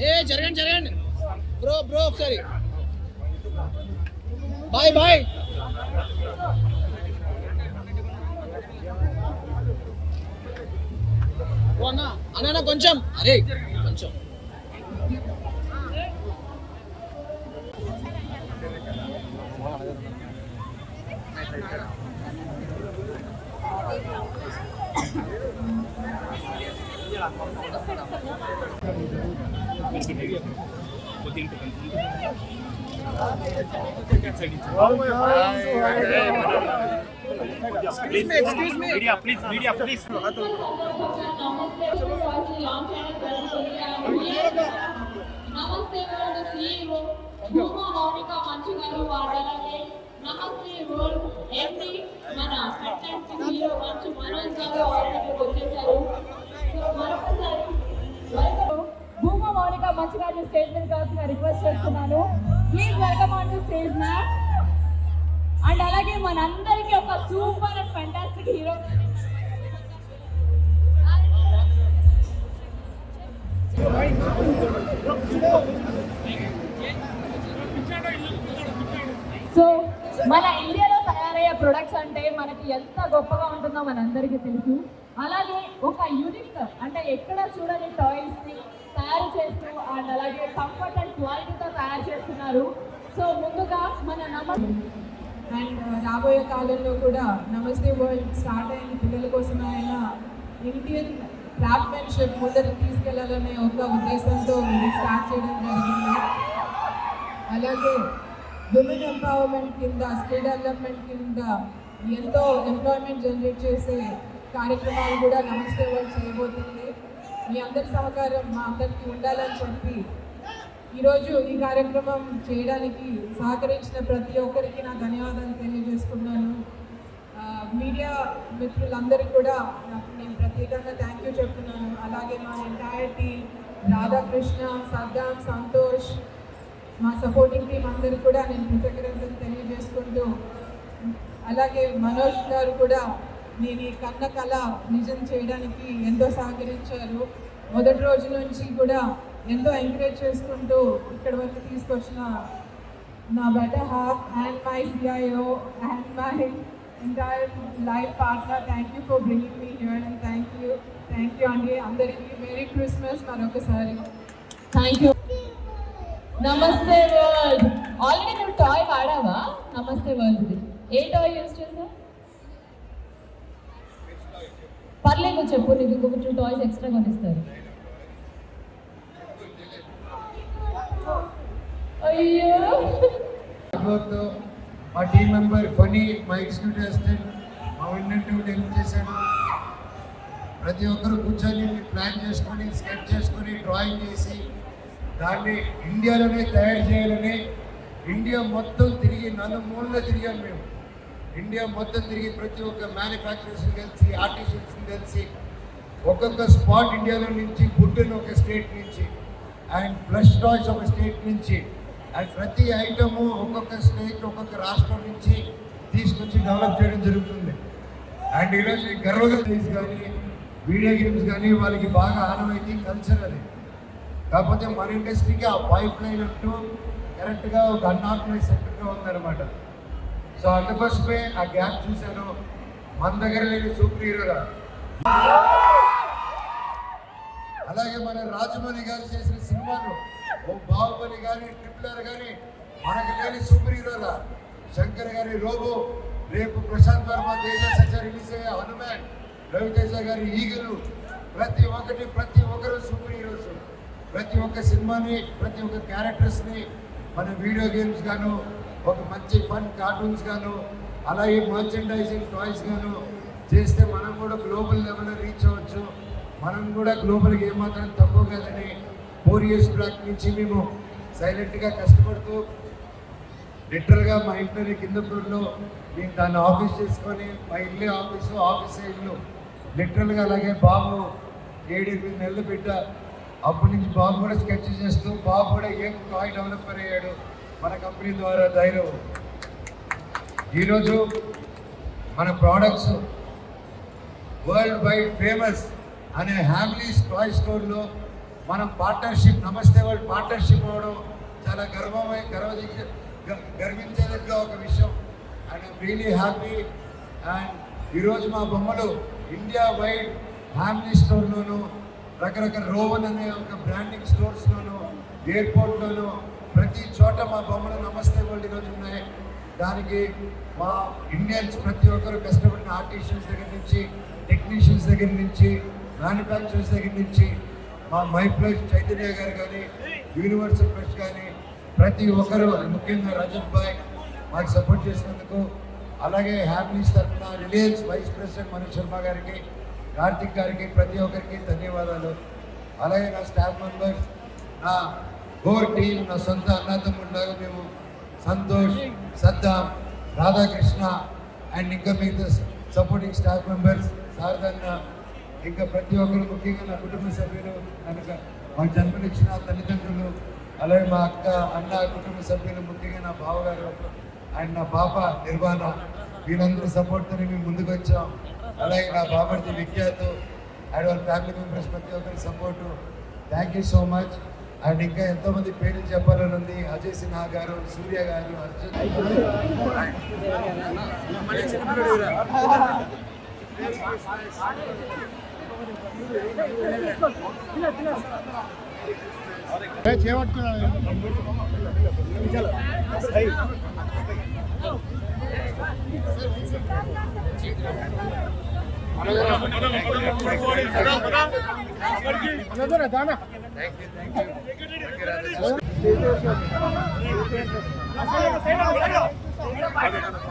ఏ జరగండి జరగండి bro bro ఒకసారి బాయ్ బాయ్ ఓ అన్న అన్న కొంచెం అరే కొంచెం Excuse me, excuse me. Media, please, media, please. నమస్తే వరల్డ్ సీఈఓ భూమా మౌనిక మంచు గారు వాడాలంటే స్టేట్మెంట్ కావాల్సిన రిక్వెస్ట్ చేస్తున్నాను. Please welcome on to stage ma'am and అలాగే మనందరికీ ఒక super and fantastic hero so మన ఇండియాలో తయారయ్యే ప్రొడక్ట్స్ అంటే మనకి ఎంత గొప్పగా ఉంటుందో మనందరికీ తెలుసు. అలాగే ఒక యూనిక్ అంటే ఎక్కడ చూడని టాయ్స్ని అండ్ అలాగే కంఫర్ట్ అండ్ క్వాలిటీతో తయారు చేస్తున్నారు. సో ముందుగా మన నమ్మకం అండ్ రాబోయే కాలంలో కూడా నమస్తే వరల్డ్ స్టార్ట్ అయిన పిల్లల కోసం ఆయన ఇండియన్ క్రాఫ్ట్మెన్షిప్ ముందరికి తీసుకెళ్ళాలనే ఒక ఉద్దేశంతో స్టార్ట్ చేయడం జరిగింది. అలాగే విమెన్ ఎంపవర్మెంట్ కింద స్కిల్ డెవలప్మెంట్ కింద ఎంతో ఎంప్లాయ్మెంట్ జనరేట్ చేసే కార్యక్రమాలు కూడా నమస్తే వరల్డ్ చేయబోతుంది. మీ అందరి సహకారం మా అందరికీ ఉండాలని చెప్పి ఈరోజు ఈ కార్యక్రమం చేయడానికి సహకరించిన ప్రతి ఒక్కరికి నా ధన్యవాదాలు తెలియజేసుకున్నాను మీడియా మిత్రులందరికీ కూడా నాకు నేను ప్రత్యేకంగా థ్యాంక్ యూ చెప్తున్నాను. అలాగే మా ఎంటైర్ రాధాకృష్ణ సద్దాం సంతోష్ మా సపోర్టింగ్ టీం అందరికి కూడా నేను కృతజ్ఞతలు తెలియజేసుకుంటూ అలాగే మనోజ్ గారు కూడా నేను ఈ కన్న కళ నిజం చేయడానికి ఎంతో సహకరించారు. మొదటి రోజు నుంచి కూడా ఎంతో ఎంకరేజ్ చేసుకుంటూ ఇక్కడ వరకు తీసుకొచ్చిన నా better half and my CIO and my entire life partner thank you for bringing me here and thank you thank you అండి అందరికీ మేరీ క్రిస్మస్ మరొకసారి. థ్యాంక్ యూ నమస్తే వరల్డ్ ఆల్రెడీ నువ్వు టాయ్ వాడావా? నమస్తే వరల్డ్ ఏ టాయ్ యూజ్ చేసావు? పర్లేదు చెప్పు నీకు ఇంకొక టూ టాయ్స్ ఎక్స్ట్రా కొనిస్తారు. అయ్యో. మా టీం మెంబర్ ఫనీ మా ఎగ్జిక్యూటివ్ అసిస్టెంట్ మా విన్నట్టు హెల్ప్ చేశాడు ప్రతి ఒక్కరు కూర్చొని ప్లాన్ చేసుకొని స్కెచ్ చేసుకొని డ్రాయింగ్ చేసి దాన్ని ఇండియాలోనే తయారు చేయాలని ఇండియా మొత్తం తిరిగి నలుమూలలో తిరిగాం మేము. ఇండియా మొత్తం తిరిగి ప్రతి ఒక్క మ్యానుఫ్యాక్చరర్స్ని కలిసి ఆర్టిస్ట్ని కలిసి ఒక్కొక్క స్పాట్ ఇండియాలో నుంచి బుడ్డన్ ఒక స్టేట్ నుంచి అండ్ ప్లస్ టాయ్స్ ఒక స్టేట్ నుంచి అండ్ ప్రతి ఐటము ఒక్కొక్క స్టేట్ ఒక్కొక్క రాష్ట్రం నుంచి తీసుకొచ్చి డెవలప్ చేయడం జరుగుతుంది. అండ్ ఈరోజు ఈ కానీ వీడియో గేమ్స్ కానీ వాళ్ళకి బాగా ఆనవైతే కల్చర్ అది కాకపోతే మన ఇండస్ట్రీకి ఆ పైప్ లైన్ అంటూ కరెక్ట్గా ఒక అన్ఆర్గనైజ్ సెక్టర్గా ఉందన్నమాట. సో అందుకోసమే ఆ గ్యాప్ చూశాను. మన దగ్గర లేని సూపర్ హీరోగా అలాగే మన రాజమౌళి గారు చేసిన సినిమాలు ఓ బాహుబలి కానీ ట్రిపులర్ కానీ మనకు లేని సూపర్ హీరోలా శంకర్ గారి రోబో రేపు ప్రశాంత్ వర్మ తేజ సచ రిలీజ్ అయ్యే హనుమాన్ రవితేజ గారి ఈగలు ప్రతి ఒక్కటి ప్రతి ఒక్కరు సూపర్ హీరోస్ ప్రతి ఒక్క సినిమాని ప్రతి ఒక్క క్యారెక్టర్స్ని మన వీడియో గేమ్స్ గాను ఒక మంచి ఫన్ కార్టూన్స్ గాను అలాగే మర్చెండైజింగ్ టాయ్స్ గాను చేస్తే మనం కూడా గ్లోబల్ లెవెల్లో రీచ్ అవ్వచ్చు. మనం కూడా గ్లోబల్కి ఏమాత్రం తక్కువ కాదని ఫోర్ ఇయర్స్ బ్యాక్ నుంచి మేము సైలెంట్గా కష్టపడుతూ లిటరల్గా మా ఇంట్లోనే కింద ఫ్లోర్లో నేను దాన్ని ఆఫీస్ చేసుకొని మా ఇల్లు ఆఫీసు ఆఫీస్ ఇల్లు లిటరల్గా అలాగే బాబు ఏడు ఎనిమిది నెలలు బిడ్డ అప్పటి నుంచి బాబు కూడా స్కెచ్ చేస్తూ బాబు కూడా ఏం టాయ్ డెవలపర్ అయ్యాడు. మన కంపెనీ ద్వారా ధైర్యం ఈరోజు మన ప్రోడక్ట్స్ వరల్డ్ వైడ్ ఫేమస్ అనే హ్యామిలీస్ టాయ్ స్టోర్లో మనం పార్ట్నర్షిప్ నమస్తే వరల్డ్ పార్ట్నర్షిప్ అవ్వడం చాలా గర్వమై గర్వ గ- ఒక విషయం. అండ్ రియలీ హ్యాపీ అండ్ ఈరోజు మా బొమ్మలు ఇండియా వైడ్ ఫ్యామిలీ స్టోర్లోను రకరకాల రోవన్ అనే ఒక బ్రాండింగ్ స్టోర్స్లోను ఎయిర్పోర్ట్లోను ప్రతి చోట మా బొమ్మలు నమస్తే వరల్డ్ ఈరోజు ఉన్నాయి. దానికి మా ఇండియన్స్ ప్రతి ఒక్కరు కష్టపడిన ఆర్టిషియన్స్ దగ్గర నుంచి టెక్నీషియన్స్ దగ్గర నుంచి మ్యానుఫ్యాక్చరర్స్ దగ్గర నుంచి మా మై ప్లస్ చైతన్య గారు కానీ యూనివర్సల్ ప్లస్ కానీ ప్రతి ఒక్కరు ముఖ్యంగా రజత్ భాయ్ మాకు సపోర్ట్ చేసినందుకు అలాగే హ్యాపీస్ తరఫున Reliance vice president Manoj Sharma గారికి కార్తిక్ గారికి ప్రతి ఒక్కరికి ధన్యవాదాలు. అలాగే నా స్టాఫ్ మెంబర్స్ నా కోర్ టీం నా సొంత అన్నదమ్ముళ్ళగా మేము సంతోష్ సద్దాం రాధాకృష్ణ అండ్ ఇంకా మిగతా సపోర్టింగ్ స్టాఫ్ మెంబర్స్ శారదన్న ఇంకా ప్రతి ఒక్కరు ముఖ్యంగా నా కుటుంబ సభ్యులు కనుక మా జన్మనిచ్చిన తల్లిదండ్రులు అలాగే మా అక్క అన్న కుటుంబ సభ్యులు ముఖ్యంగా నా బావగారు అండ్ నా పాప నిర్వాణ. వీళ్ళందరూ సపోర్ట్తో మేము ముందుకు వచ్చాం. అలాగే నా బాబర్ది విఖ్యాత్ అండ్ వాళ్ళ ఫ్యామిలీ మెంబర్స్ ప్రతి ఒక్కరి support thank you so much and ఇంకా ఎంతోమంది పేర్లు చెప్పాలని ఉంది అజయ్ సిన్హా గారు సూర్య గారు అర్జున్ థ్యాంక్ ¡Gracias!